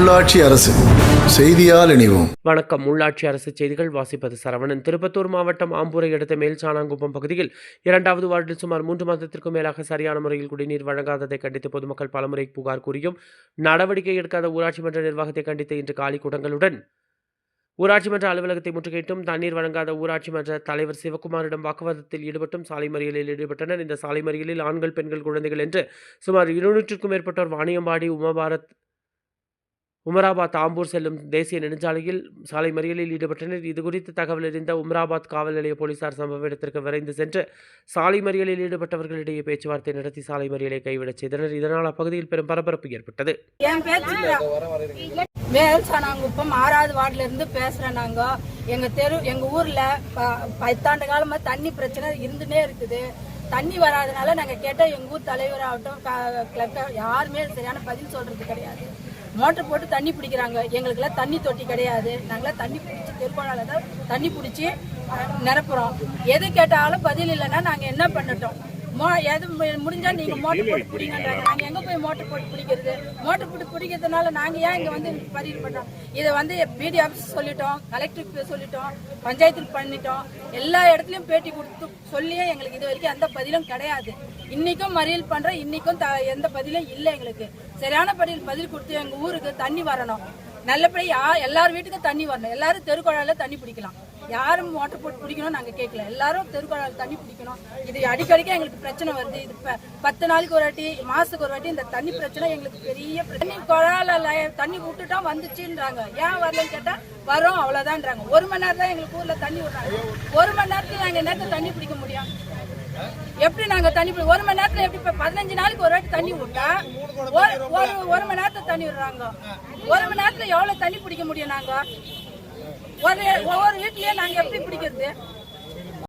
உள்ளாட்சி அரசு செய்தியால் இணைவோம். வணக்கம். உள்ளாட்சி அரசு செய்திகள் வாசிப்பது சரவணன். திருப்பத்தூர் மாவட்டம் ஆம்பூரை அடுத்த மேல்சானாங்குப்பம் பகுதியில் இரண்டாவது வார்டில் சுமார் மூன்று மாதத்திற்கும் மேலாக சரியான முறையில் குடிநீர் வழங்காததை கண்டித்து பொதுமக்கள் பலமுறை புகார் கூறியும் நடவடிக்கை எடுக்காத ஊராட்சி மன்ற நிர்வாகத்தை கண்டித்து இன்று காலி குடங்களுடன் ஊராட்சி மன்ற அலுவலகத்தை முற்றுகையிட்டும் தண்ணீர் வழங்காத ஊராட்சி மன்ற தலைவர் சிவகுமாரிடம் வாக்குவாதத்தில் ஈடுபட்டும் சாலை மறியலில் ஈடுபட்டனர். இந்த சாலை மறியலில் ஆண்கள் பெண்கள் குழந்தைகள் என்று சுமார் இருநூற்றுக்கும் மேற்பட்டோர் வாணியம்பாடி உமாபாரத் உமராபாத் ஆம்பூர் செல்லும் தேசிய நெடுஞ்சாலையில் சாலை மறியலில் ஈடுபட்டனர். இதுகுறித்து தகவல் அறிந்த உமராபாத் காவல் நிலைய போலீசார் சம்பவ இடத்திற்கு விரைந்து சென்று சாலை மறியலில் ஈடுபட்டவர்களிடையே பேச்சுவார்த்தை நடத்தி சாலை மறியலை கைவிடச் செய்தனர். இதனால் அப்பகுதியில் பெரும் பரபரப்பு ஏற்பட்டது. மேல் சாணாங்குப்பம் ஆறாவது வார்டுல இருந்து பேசுறேன் நாங்க. எங்க தெரு எங்க ஊர்ல ப- பத்தாண்டு காலமா தண்ணி பிரச்சனை இருந்துட்டே இருக்குது. தண்ணி வராதனால நாங்க கேட்ட எங்க ஊர் தலைவர் ஆகட்டும் கிளர்க்க யாருமே சரியான பதில் சொல்றது கிடையாது. மோட்டர் போட்டு தண்ணி பிடிக்கிறாங்க. எங்களுக்கு எல்லாம் தண்ணி தொட்டி கிடையாது. நாங்களாம் தண்ணி பிடிச்சி தெருப்பாளால தான் தண்ணி பிடிச்சி நிரப்புறோம். எது கேட்டாலும் பதில் இல்லைன்னா நாங்க என்ன பண்ணட்டோம்? மோ எது மு- முடிஞ்சா நீங்க மோட்டர் போட்டு பிடிங்கன்றாங்க. நாங்க எங்க போய் மோட்டர் போட்டு பிடிக்கிறது? மோட்டர் போட்டு பிடிக்கிறதுனால நாங்க ஏன் இங்க வந்து பதிவு பண்றோம்? இதை வந்து பிடி ஆஃபீஸ் சொல்லிட்டோம் கலெக்டருக்கு சொல்லிட்டோம் பஞ்சாயத்துக்கு பண்ணிட்டோம். எல்லா இடத்துலயும் பேட்டி கொடுத்து சொல்லியே எங்களுக்கு இது வரைக்கும் எந்த பதிலும் கிடையாது. இன்னைக்கும் மறியல் பண்றோம் இன்னைக்கும் த- எந்த பதிலும் இல்லை எங்களுக்கு. சரியான பதில் பதில் கொடுத்து எங்க ஊருக்கு தண்ணி வரணும். நல்லபடியா எல்லார் வீட்டுக்கும் தண்ணி வரணும். எல்லாரும் தெருக்குழால தண்ணி பிடிக்கலாம். யாரும் மோட்டர் போட்டு பிடிக்கணும் நாங்க கேட்கல எல்லாரும் தெருக்குழால தண்ணி பிடிக்கணும். இது அடிக்கடிக்க எங்களுக்கு பிரச்சனை வருது. இது பத்து நாளைக்கு ஒரு வாட்டி மாசத்துக்கு ஒரு வாட்டி இந்த தண்ணி பிரச்சனை எங்களுக்கு பெரிய பிரச்சனை. குழால தண்ணி விட்டுட்டா வந்துச்சுன்றாங்க. ஏன் வரலன்னு கேட்டா வரோம் அவ்வளவுதான்றாங்க. ஒரு மணி நேரம் தான் எங்களுக்கு ஊர்ல தண்ணி விடுறாங்க. ஒரு மணி நேரத்துக்கு நாங்க என்னத்த தண்ணி பிடிக்க முடியும்? எப்படி நாங்க தண்ணி ஒரு மணி நேரத்துல எப்படி பதினஞ்சு நாளைக்கு ஒரு வாட்டி தண்ணி விட்டா ஒரு ஒரு ஒரு மணி நேரத்துல தண்ணி விடுறாங்க. ஒரு மணி நேரத்துல எவ்வளவு தண்ணி பிடிக்க முடியும் நாங்க? ஒரு ஒவ்வொரு வீட்லயே நாங்க எப்படி பிடிக்கிறது?